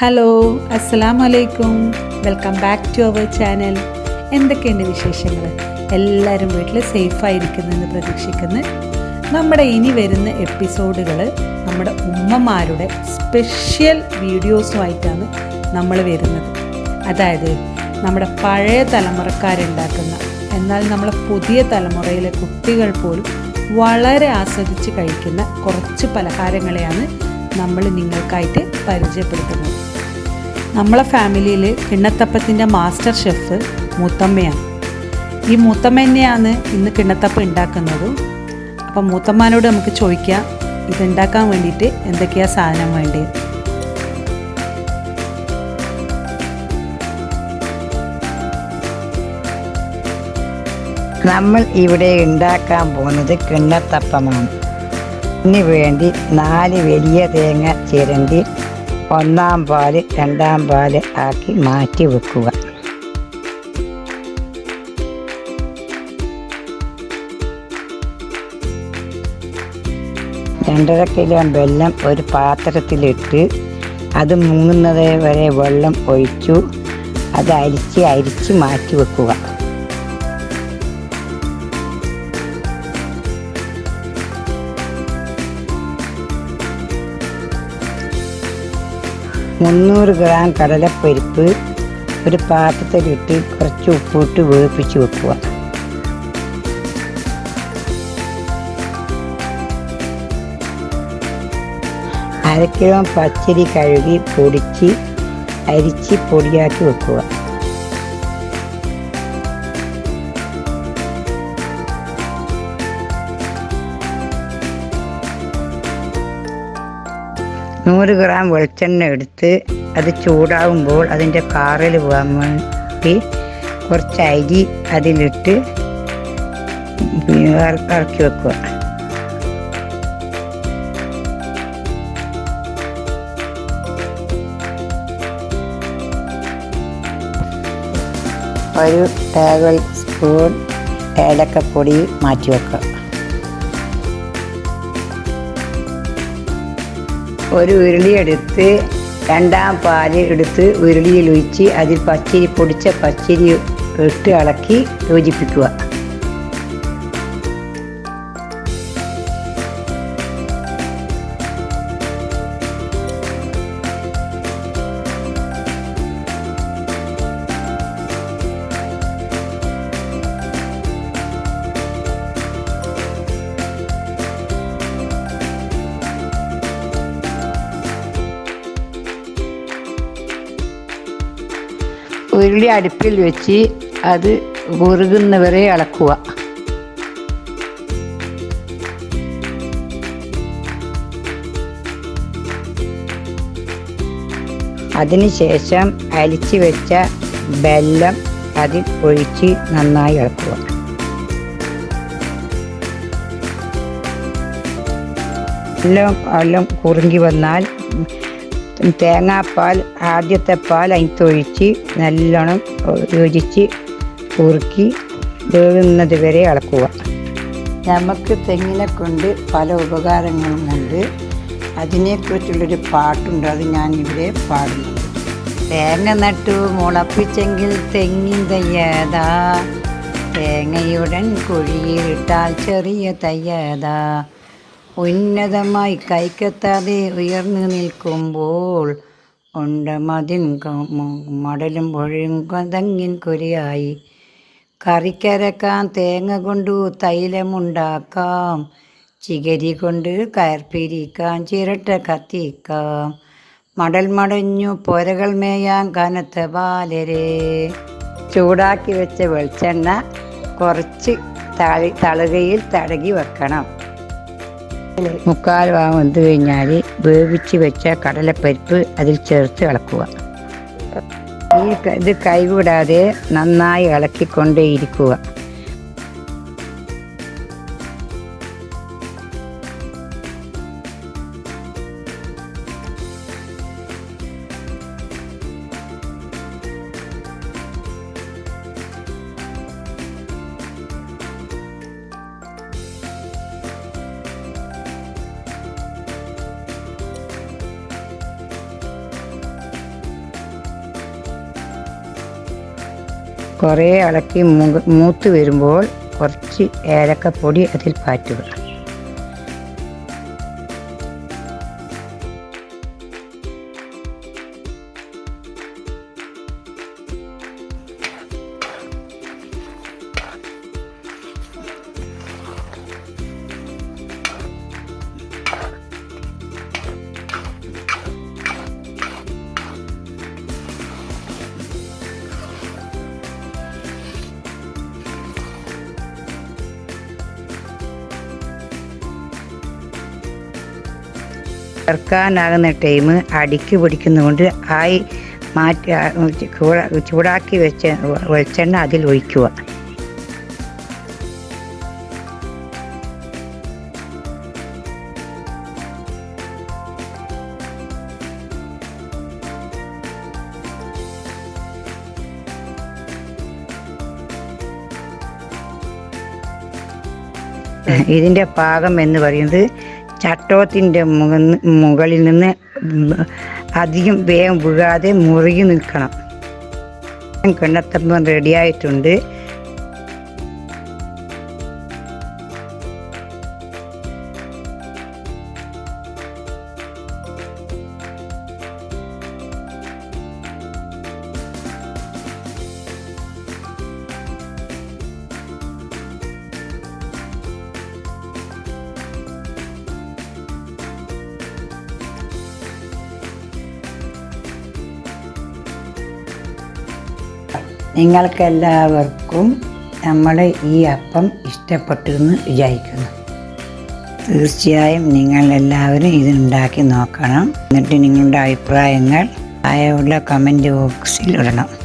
Hello അസ്സലാം വലൈക്കും welcome back to our channel എന്തൊക്കെയുണ്ട് വിശേഷങ്ങൾ എല്ലാവരും വീട്ടിൽ സേഫായിരിക്കുന്നെന്ന് പ്രതീക്ഷിക്കുന്നു. നമ്മുടെ ഇനി വരുന്ന എപ്പിസോഡുകൾ നമ്മുടെ ഉമ്മമാരുടെ സ്പെഷ്യൽ വീഡിയോസുമായിട്ടാണ് നമ്മൾ വരുന്നത്. അതായത് നമ്മുടെ പഴയ തലമുറക്കാരുണ്ടാക്കുന്ന എന്നാൽ നമ്മളെ പുതിയ തലമുറയിലെ കുട്ടികൾ പോലും വളരെ ആസ്വദിച്ച് കഴിക്കുന്ന കുറച്ച് പലഹാരങ്ങളെയാണ് നമ്മൾ നിങ്ങൾക്കായിട്ട് പരിചയപ്പെടുത്തുന്നു. നമ്മളെ ഫാമിലിയിൽ കിണ്ണത്തപ്പത്തിന്റെ മാസ്റ്റർ ഷെഫ് മൂത്തമ്മയാണ്. ഈ മൂത്തമ്മ തന്നെയാണ് ഇന്ന് കിണ്ണത്തപ്പം ഉണ്ടാക്കുന്നത്. അപ്പം മൂത്തമ്മാനോട് നമുക്ക് ചോദിക്കാം ഇതുണ്ടാക്കാൻ വേണ്ടിയിട്ട് എന്തൊക്കെയാണ് സാധനം വേണ്ടത് നമ്മൾ ഇവിടെ ഉണ്ടാക്കാൻ പോകുന്നത് കിണ്ണത്തപ്പമാണ്. ഇതിന് വേണ്ടി നാല് വലിയ തേങ്ങ ചിരണ്ടി ഒന്നാം പാൽ രണ്ടാം പാൽ ആക്കി മാറ്റി വെക്കുക. രണ്ടര കിലോ വെള്ളം ഒരു പാത്രത്തിലിട്ട് അത് മുങ്ങുന്നത് വരെ വെള്ളം ഒഴിച്ചു. അത് അരിച്ച് അരിച്ച് മാറ്റി വെക്കുക. മുന്നൂറ് ഗ്രാം കടലപ്പരിപ്പ് ഒരു പാത്രത്തിലിട്ട് കുറച്ച് ഉപ്പിട്ട് വേവിപ്പിച്ച് വെക്കുക. അര കിലോ പച്ചരി കഴുകി പൊടിച്ച് അരിച്ച് പൊടിയാക്കി വെക്കുക. നൂറ് ഗ്രാം വെളിച്ചെണ്ണ എടുത്ത് അത് ചൂടാവുമ്പോൾ അതിന്റെ കാറിൽ പോകാൻ വേണ്ടി കുറച്ച് അരി അതിലിട്ട് ഇറ- ഇറക്കി വെക്കുക. ഒരു ടേബിൾ സ്പൂൺ ഏലക്കപ്പൊടി മാറ്റി വെക്കുക. ഒരു ഉരുളി എടുത്ത് രണ്ടാം പാൽ എടുത്ത് ഉരുളിയിൽ ഒഴിച്ച് അതിൽ പച്ചരി പൊടിച്ച പച്ചരി ഇട്ട് ഇളക്കി യോജിപ്പിക്കുക. ഉരുളി അടുപ്പിൽ വെച്ച് അത് ഉരുകുന്നവരെ ഇളക്കുക. അതിനുശേഷം അലിച്ചു വെച്ച വെല്ലം അതിൽ ഒഴിച്ച് നന്നായി ഇളക്കുക. എല്ലാം എല്ലാം കുറുങ്ങി വന്നാൽ തേങ്ങാപ്പാൽ ആദ്യത്തെ പാൽ അതിനൊഴിച്ച് നല്ലോണം യോജിച്ച് കുറുക്കി വേവുന്നത് വരെ ഇളക്കുക നമുക്ക് തെങ്ങിനെ കൊണ്ട് പല ഉപകാരങ്ങളും ഉണ്ട്. അതിനെക്കുറിച്ചുള്ളൊരു പാട്ടുണ്ട് അത് ഞാൻ ഇവിടെ പാടുന്നു തേങ്ങ നട്ടു മുളപ്പിച്ചെങ്കിൽ തെങ്ങിൻ തയ്യതാ. തേങ്ങയുടൻ കുഴിയിലിട്ടാൽ ചെറിയ തയ്യതാ. ഉന്നതമായി കൈക്കെത്താതെ ഉയർന്നു നിൽക്കുമ്പോൾ ഉണ്ട മതിൻ മടലും പൊഴിയും തെങ്ങിൻ കുരിയായി. കറിക്കരക്കാൻ തേങ്ങ കൊണ്ടു തൈലമുണ്ടാക്കാം. ചികരി കൊണ്ട് കയർപ്പിരിക്കാം ചിരട്ട കത്തിക്കാം. മടൽ മടഞ്ഞു പൊരകൾ മേയാൻ കനത്ത ബാലരെ. ചൂടാക്കി വെച്ച വെളിച്ചെണ്ണ കുറച്ച് തളി തളുകയിൽ തടകി വെക്കണം. മുക്കാൽ ഭാഗം വെന്ത് കഴിഞ്ഞാൽ വേവിച്ച് വെച്ച കടലപ്പരിപ്പ് അതിൽ ചേർത്ത് ഇളക്കുക. ഈ ഇത് കൈവിടാതെ നന്നായി ഇളക്കിക്കൊണ്ടേയിരിക്കുക കുറേ ഇളക്കി മൂത്ത് വരുമ്പോൾ കുറച്ച് ഏലക്കപ്പൊടി അതിൽ പാറ്റുക. ചേർക്കാനാകുന്ന ടൈം അടിക്ക് പിടിക്കുന്നതുകൊണ്ട് ആയി മാറ്റി ചൂടാക്കി വെച്ച വെളിച്ചെണ്ണ അതിൽ ഒഴിക്കുക. ഇതിന്റെ പാകം എന്ന് പറയുന്നത് ചട്ടോത്തിന്റെ മുക- മുകളിൽ നിന്ന് അധികം വേഗം വീഴാതെ മുറുകി നിൽക്കണം. കിണ്ണത്തപ്പം റെഡിയായിട്ടുണ്ട്. നിങ്ങൾക്കെല്ലാവർക്കും നമ്മുടെ ഈ അപ്പം ഇഷ്ടപ്പെട്ടു എന്ന് വിചാരിക്കുന്നു. തീർച്ചയായും നിങ്ങൾ എല്ലാവരും ഇതുണ്ടാക്കി നോക്കണം. എന്നിട്ട് നിങ്ങളുടെ അഭിപ്രായങ്ങൾ ആയുള്ള കമന്റ് ബോക്സിൽ ഇടണം.